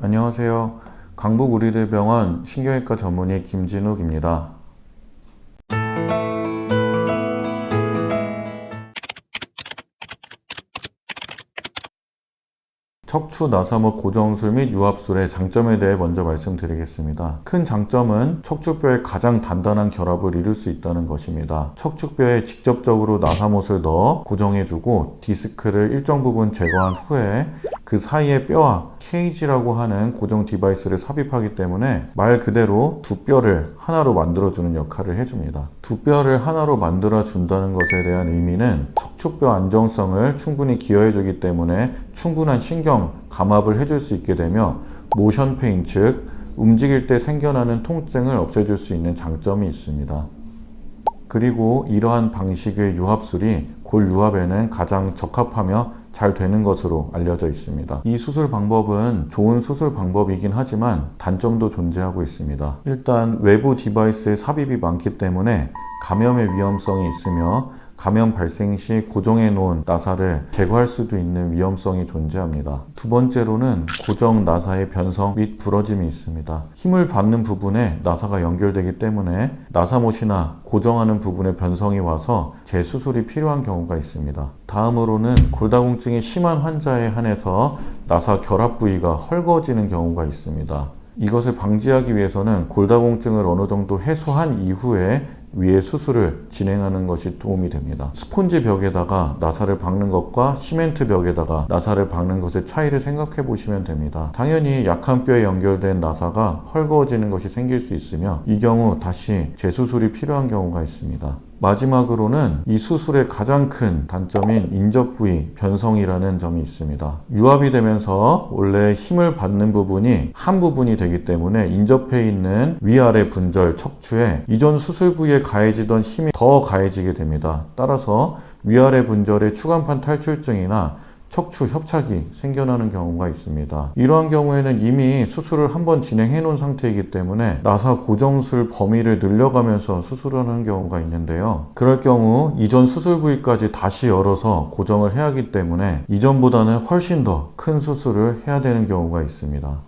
안녕하세요. 강북 우리대병원 신경외과 전문의 김진욱입니다. 척추 나사목 고정술 및 유압술의 장점에 대해 먼저 말씀드리겠습니다. 큰 장점은 척추뼈의 가장 단단한 결합을 이룰 수 있다는 것입니다. 척추뼈에 직접적으로 나사못을 넣어 고정해주고 디스크를 일정 부분 제거한 후에 그 사이에 뼈와 케이지라고 하는 고정 디바이스를 삽입하기 때문에 말 그대로 두 뼈를 하나로 만들어주는 역할을 해줍니다. 두 뼈를 하나로 만들어준다는 것에 대한 의미는 척추뼈 안정성을 충분히 기여해주기 때문에 충분한 신경 감압을 해줄 수 있게 되며 모션 페인 즉 움직일 때 생겨나는 통증을 없애줄 수 있는 장점이 있습니다. 그리고 이러한 방식의 유합술이 골 유합에는 가장 적합하며 잘 되는 것으로 알려져 있습니다. 이 수술 방법은 좋은 수술 방법이긴 하지만 단점도 존재하고 있습니다. 일단 외부 디바이스에 삽입이 많기 때문에 감염의 위험성이 있으며 감염 발생 시 고정해 놓은 나사를 제거할 수도 있는 위험성이 존재합니다. 두 번째로는 고정 나사의 변성 및 부러짐이 있습니다. 힘을 받는 부분에 나사가 연결되기 때문에 나사못이나 고정하는 부분에 변성이 와서 재수술이 필요한 경우가 있습니다. 다음으로는 골다공증이 심한 환자에 한해서 나사 결합 부위가 헐거워지는 경우가 있습니다. 이것을 방지하기 위해서는 골다공증을 어느 정도 해소한 이후에 위에 수술을 진행하는 것이 도움이 됩니다. 스폰지 벽에다가 나사를 박는 것과 시멘트 벽에다가 나사를 박는 것의 차이를 생각해 보시면 됩니다. 당연히 약한 뼈에 연결된 나사가 헐거워지는 것이 생길 수 있으며 이 경우 다시 재수술이 필요한 경우가 있습니다. 마지막으로는 이 수술의 가장 큰 단점인 인접 부위 변성이라는 점이 있습니다. 유압이 되면서 원래 힘을 받는 부분이 한 부분이 되기 때문에 인접해 있는 위아래 분절 척추에 이전 수술 부위에 가해지던 힘이 더 가해지게 됩니다. 따라서 위아래 분절의 추간판 탈출증이나 척추 협착이 생겨나는 경우가 있습니다. 이러한 경우에는 이미 수술을 한번 진행해 놓은 상태이기 때문에 나사 고정술 범위를 늘려가면서 수술을 하는 경우가 있는데요. 그럴 경우 이전 수술 부위까지 다시 열어서 고정을 해야 하기 때문에 이전보다는 훨씬 더 큰 수술을 해야 되는 경우가 있습니다.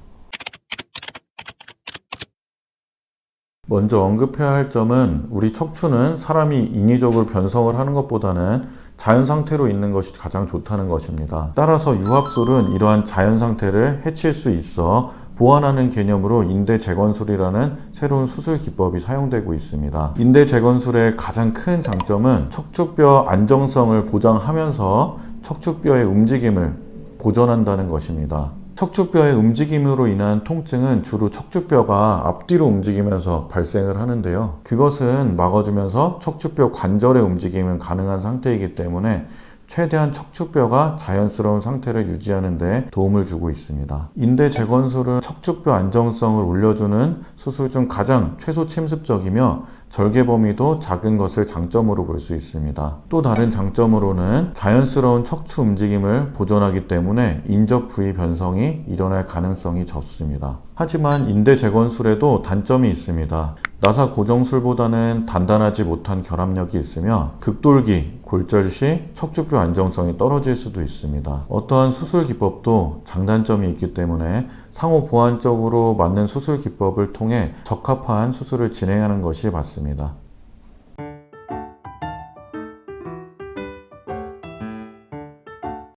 먼저 언급해야 할 점은 우리 척추는 사람이 인위적으로 변성을 하는 것보다는 자연 상태로 있는 것이 가장 좋다는 것입니다. 따라서 유합술은 이러한 자연 상태를 해칠 수 있어 보완하는 개념으로 인대 재건술이라는 새로운 수술 기법이 사용되고 있습니다. 인대 재건술의 가장 큰 장점은 척추뼈 안정성을 보장하면서 척추뼈의 움직임을 보존한다는 것입니다. 척추뼈의 움직임으로 인한 통증은 주로 척추뼈가 앞뒤로 움직이면서 발생을 하는데요. 그것은 막아주면서 척추뼈 관절의 움직임은 가능한 상태이기 때문에 최대한 척추뼈가 자연스러운 상태를 유지하는 데 도움을 주고 있습니다. 인대 재건술은 척추뼈 안정성을 올려주는 수술 중 가장 최소 침습적이며 절개 범위도 작은 것을 장점으로 볼 수 있습니다. 또 다른 장점으로는 자연스러운 척추 움직임을 보존하기 때문에 인접 부위 변성이 일어날 가능성이 적습니다. 하지만 인대 재건술에도 단점이 있습니다. 나사 고정술보다는 단단하지 못한 결합력이 있으며 극돌기, 골절 시 척추뼈 안정성이 떨어질 수도 있습니다. 어떠한 수술 기법도 장단점이 있기 때문에 상호 보완적으로 맞는 수술 기법을 통해 적합한 수술을 진행하는 것이 맞습니다.